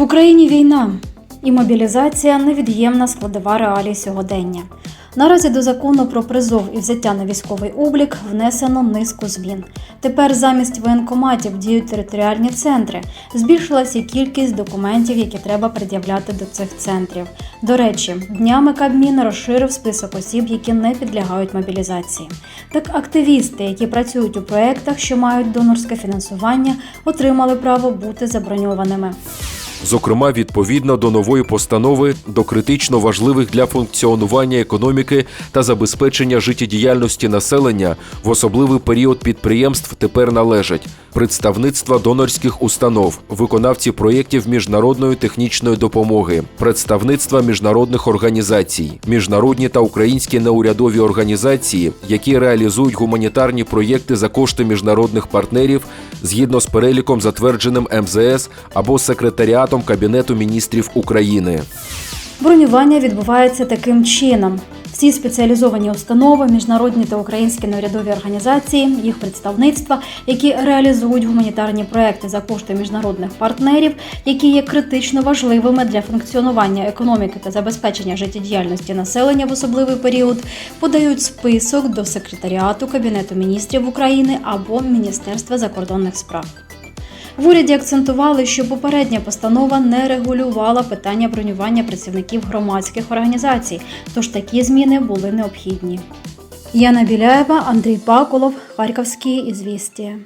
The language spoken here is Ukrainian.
В Україні війна і мобілізація невід'ємна складова реалій сьогодення. Наразі до закону про призов і взяття на військовий облік внесено низку змін. Тепер замість воєнкоматів діють територіальні центри. Збільшилася кількість документів, які треба пред'являти до цих центрів. До речі, днями Кабмін розширив список осіб, які не підлягають мобілізації. Так активісти, які працюють у проєктах, що мають донорське фінансування, отримали право бути заброньованими. Зокрема, відповідно до нової постанови до критично важливих для функціонування економіки та забезпечення життєдіяльності населення в особливий період підприємств тепер належать представництва донорських установ, виконавці проєктів міжнародної технічної допомоги, представництва міжнародних організацій, міжнародні та українські неурядові організації, які реалізують гуманітарні проєкти за кошти міжнародних партнерів згідно з переліком, затвердженим МЗС або секретаріатом Кабінету міністрів України. Бронювання відбувається таким чином. Всі спеціалізовані установи, міжнародні та українські неурядові організації, їх представництва, які реалізують гуманітарні проекти за кошти міжнародних партнерів, які є критично важливими для функціонування економіки та забезпечення життєдіяльності населення в особливий період, подають список до секретаріату Кабінету міністрів України або Міністерства закордонних справ. В уряді акцентували, що попередня постанова не регулювала питання бронювання працівників громадських організацій, тож такі зміни були необхідні. Яна Біляєва, Андрій Бакулов, Харківські ізвістія.